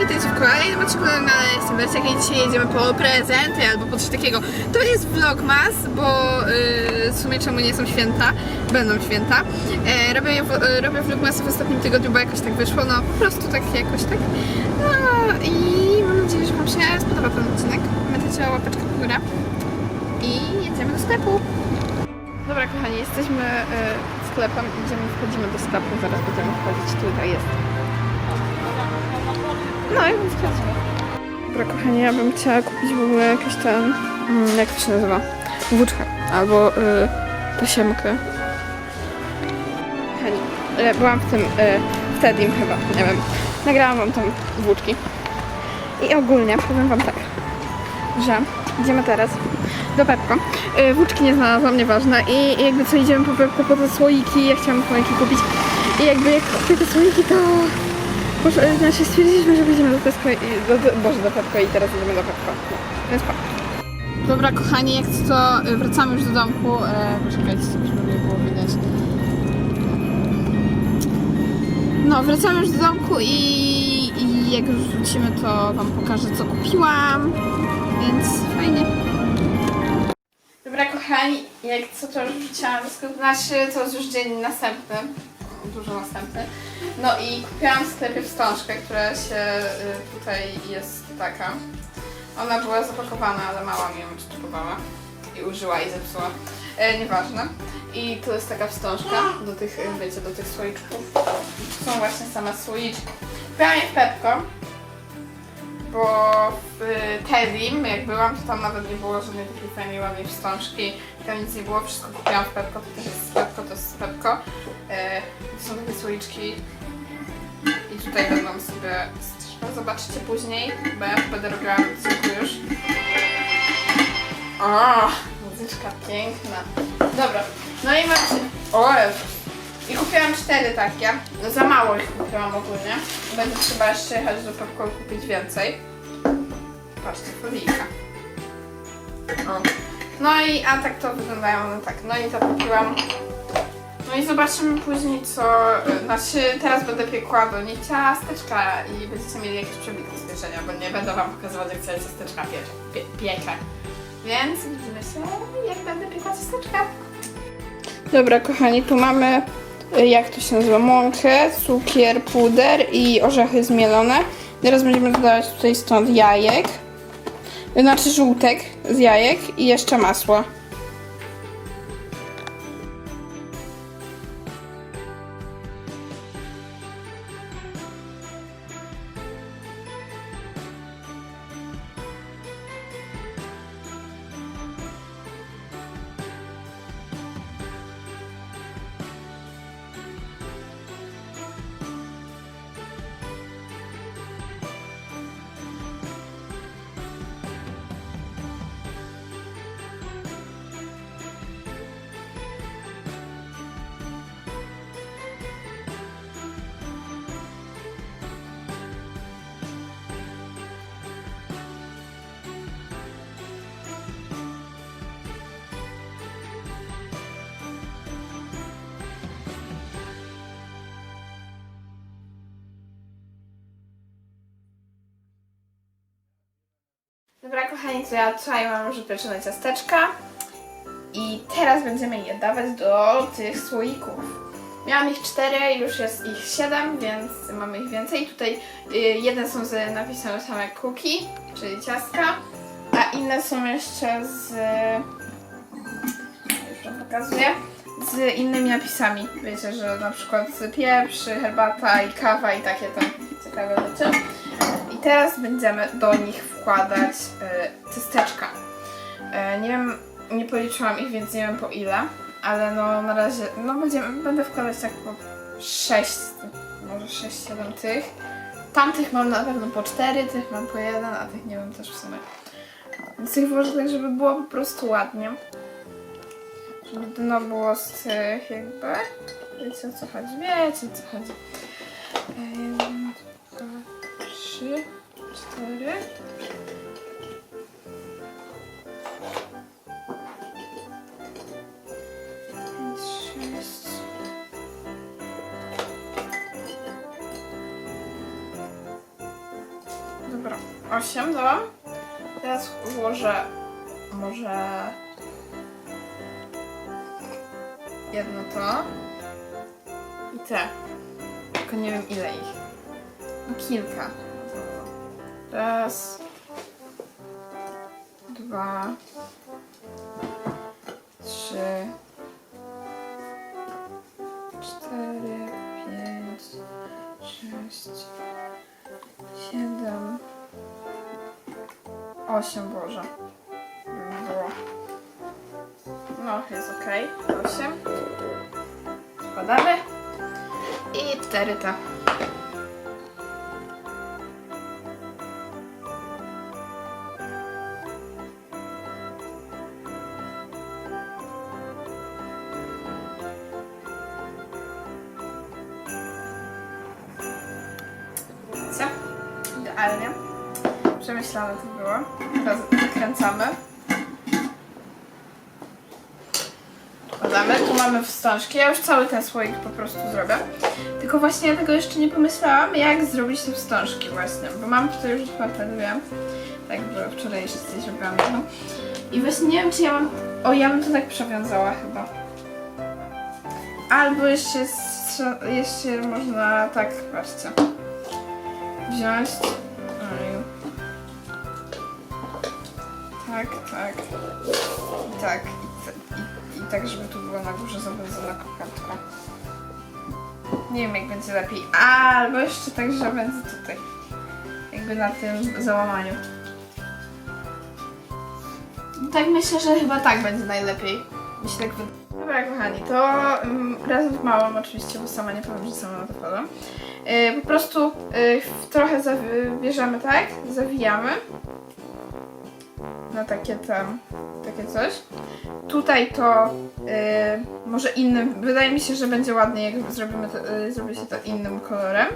witajcie w kolejnym odcinku na jestem Wersja i dzisiaj jedziemy po prezenty albo po coś takiego. To jest vlogmas, bo yy, w sumie czemu nie są święta, będą święta. E, robię, e, robię vlogmasy w ostatnim tygodniu, bo jakoś tak wyszło, no po prostu tak jakoś tak. No i mam nadzieję, że Wam się spodoba ten odcinek. Pamiętajcie o łapeczkę w górę i jedziemy do sklepu. Dobra kochani, jesteśmy yy, sklepem, idziemy, wchodzimy do sklepu, zaraz będziemy wchodzić, tutaj jest. No i wchodzimy. Dobra kochani, ja bym chciała kupić w ogóle jakiś ten, mm, jak to się nazywa, włóczkę albo y, tasiemkę. Kochani, y, byłam w tym, y, w Tedim chyba, nie wiem, nagrałam wam tam włóczki. I ogólnie powiem wam tak, że idziemy teraz do Pepko. Y, włóczki nie znalazłam, nieważne. I jakby co idziemy po Pepko po te słoiki, ja chciałam słoiki kupić. I jakby jak kupię te słoiki, to Boże, znaczy stwierdziliśmy, że będziemy do Tesco i do, do, Boże, do Pepko i teraz idziemy do Pepko. No, więc pa. Dobra kochani, jak to y, wracamy już do domku. E, poczekajcie, żeby mnie było widać. No, wracamy już do domku i, i jak już wrócimy, to wam pokażę co kupiłam. Więc fajnie. Dobra kochani, jak co to już sklepu, znaczy to jest już dzień następny, dużo następny. No i kupiłam w sklepie wstążkę, która się y, tutaj jest taka. Ona była zapakowana, ale mama mi ją odczepowała i użyła i zepsuła. E, nieważne. I to jest taka wstążka do tych, y, wiecie, do tych słoiczków. Są właśnie same słoiczki. Kupiłam je w Pepko, bo w y, Tedim, jak byłam, to tam nawet nie było żadnej takiej fajnej, ładnej wstążki. Tam nic nie było, wszystko kupiłam w Pepko, to też jest Pepko, to jest Pepko. E, to są takie słoiczki i tutaj będą sobie. Zobaczycie później, bo ja będę robiła cukru już. O, muzyczka piękna. Dobra, no i macie... O. I kupiłam cztery takie. No za mało ich kupiłam ogólnie. Będzie trzeba jeszcze jechać do Pepko i kupić więcej. Patrzcie, folijka. O. No i, a tak to wyglądają, no tak. No i to kupiłam. No i zobaczymy później co, znaczy teraz będę piekła do niej ciasteczka i będziecie mieli jakieś przebitki z pieczenia, bo nie będę wam pokazywać jak sobie ciasteczka piecze, pie, piekę. Więc widzimy się jak będę piekła ciasteczka. Dobra kochani, tu mamy jak to się nazywa, mąkę, cukier, puder i orzechy zmielone. Teraz będziemy dodawać tutaj stąd jajek, y, znaczy żółtek z jajek i jeszcze masło. Dobra, kochani, to ja tutaj mam już upieczone ciasteczka i teraz będziemy je dawać do tych słoików. Miałam ich cztery, już jest ich siedem, więc mamy ich więcej. Tutaj y, jeden są z napisem same cookie, czyli ciastka, a inne są jeszcze z... już wam pokazuję. Z innymi napisami. Wiecie, że na przykład pieprz, herbata i kawa i takie tam ciekawe rzeczy. Teraz będziemy do nich wkładać y, ciasteczka. Y, nie wiem, nie policzyłam ich, więc nie wiem po ile, ale no na razie, no będziemy, będę wkładać tak po 6, może 6-7 tych. Tamtych mam na pewno po 4, tych mam po 1, a tych nie wiem też w sumie. Więc tych włożę tak, żeby było po prostu ładnie. Żeby dno było z tych jakby. Wiecie o co chodzi? Wiecie o co chodzi. Dwa, trzy, cztery. Pięć, sześć. Dobra, 8 dałam. Teraz włożę może jedno to i te. Tylko nie wiem ile ich. No kilka. Raz, dwa, trzy, cztery, pięć, sześć, siedem, osiem Boże. Było. No, jest ok. Osiem. Składamy. I cztery te. Idealnie. Przemyślane to było. Teraz zakręcamy. Podamy. Tu mamy wstążki. Ja już cały ten słoik po prostu zrobię. Tylko właśnie ja tego jeszcze nie pomyślałam, jak zrobić te wstążki właśnie. Bo mam tutaj już dwa wiem. Tak, bo wczoraj jeszcze coś robiłam. No. I właśnie nie wiem, czy ja mam... O, ja bym to tak przewiązała chyba. Albo jeszcze, jeszcze można tak, patrzcie wziąć. Tak, tak. I tak. I, i, I tak, żeby tu była na górze zawędzona kokardka. Nie wiem, jak będzie lepiej. Albo jeszcze tak, że będzie tutaj. Jakby na tym załamaniu. Tak myślę, że chyba tak będzie najlepiej. Mi się tak wydaje. Dobra, kochani, to um, razem małą oczywiście, bo sama nie powiem, że sama na to wpadłam. Yy, po prostu yy, trochę zawi- bierzemy tak, zawijamy na takie tam, takie coś. Tutaj to yy, może innym, wydaje mi się, że będzie ładniej, jak zrobimy to, yy, zrobi się to innym kolorem.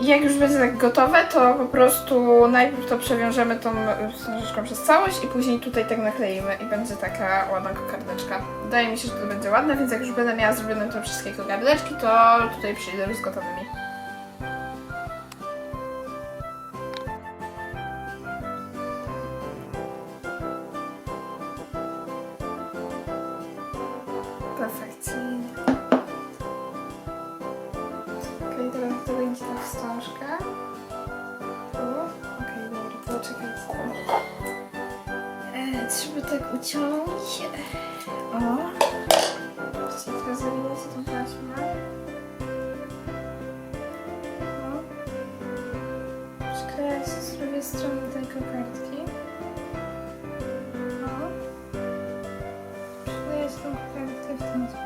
Jak już będzie tak gotowe, to po prostu najpierw to przewiążemy tą wstążeczką przez całość i później tutaj tak nakleimy i będzie taka ładna kokardeczka. Wydaje mi się, że to będzie ładne, więc jak już będę miała zrobione te wszystkie kokardeczki, to tutaj przyjdę już z gotowymi. Trzeba tak uciąć. O. Teraz zawijacie tą taśmę. O. Przyklejać z drugiej strony tej kokardki. O. Przyklejać tą kokardkę w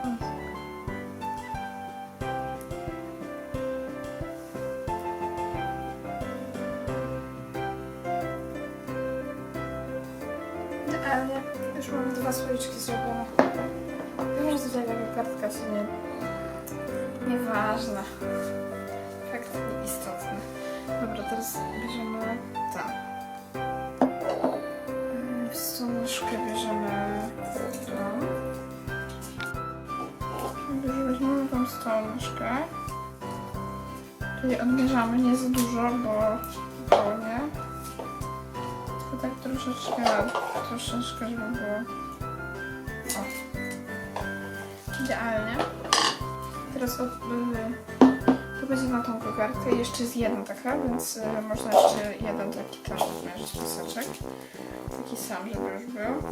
słoiczki zrobione. Wiem, że tutaj taka kartka się nie... Nieważne. Fakt nieistotny. Dobra, teraz bierzemy tam. Wstążkę bierzemy tą. Bierzemy weźmiemy tą wstążkę. Tutaj odmierzamy nie za dużo, bo... bo nie. Tylko tak troszeczkę, troszeczkę, żeby było... Idealnie. Teraz od, y, na tą kokardkę. Jeszcze jest jedna taka, więc y, można jeszcze jeden taki tam odmierzyć paseczek. Taki sam, żeby już był.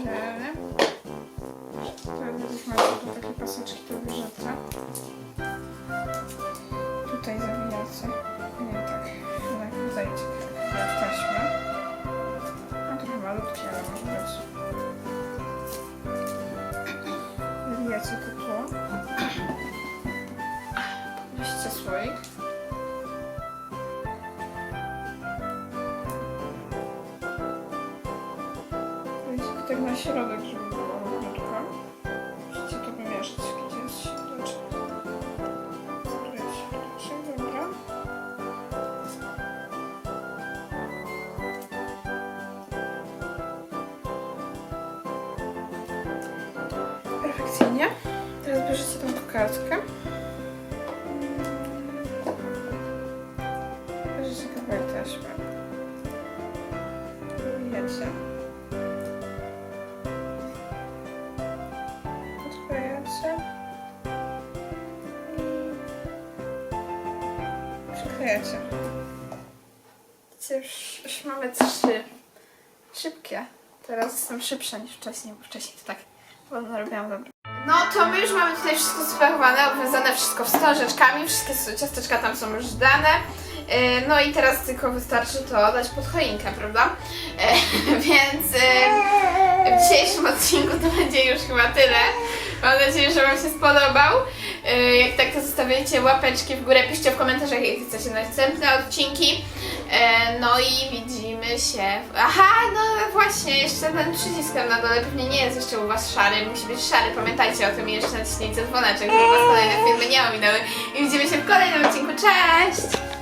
Idealnie. Teraz już macie takie paseczki do. Tutaj zawijacie. Nie tak, tak dajcie w taśmę. A chyba malutkie, ale może być. Zawijacie tu. Weźcie słoik. Weźcie tak na środek, żeby było kawałek taśmy. Wyjecie. Odklejacie. I przyklejacie. Widzicie, już, już mamy trzy. Szybkie. Teraz jestem szybsza niż wcześniej, bo wcześniej to tak wolno robiłam dobra. No to my już mamy tutaj wszystko spakowane, obwiązane wszystko wstążeczkami, wszystkie ciasteczka tam są już dane. E, No i teraz tylko wystarczy to dać pod choinkę, prawda? E, Więc e, w dzisiejszym odcinku to będzie już chyba tyle. Mam nadzieję, że Wam się spodobał. Jak tak, to zostawiajcie łapeczki w górę, piszcie w komentarzach, jakie chcecie następne odcinki. No i widzimy się. w- Aha, no właśnie, jeszcze ten przycisk na dole pewnie nie jest jeszcze u Was szary, musi być szary. Pamiętajcie o tym i jeszcze naciśnijcie dzwoneczek, żeby Was kolejne filmy nie ominęły. I widzimy się w kolejnym odcinku. Cześć!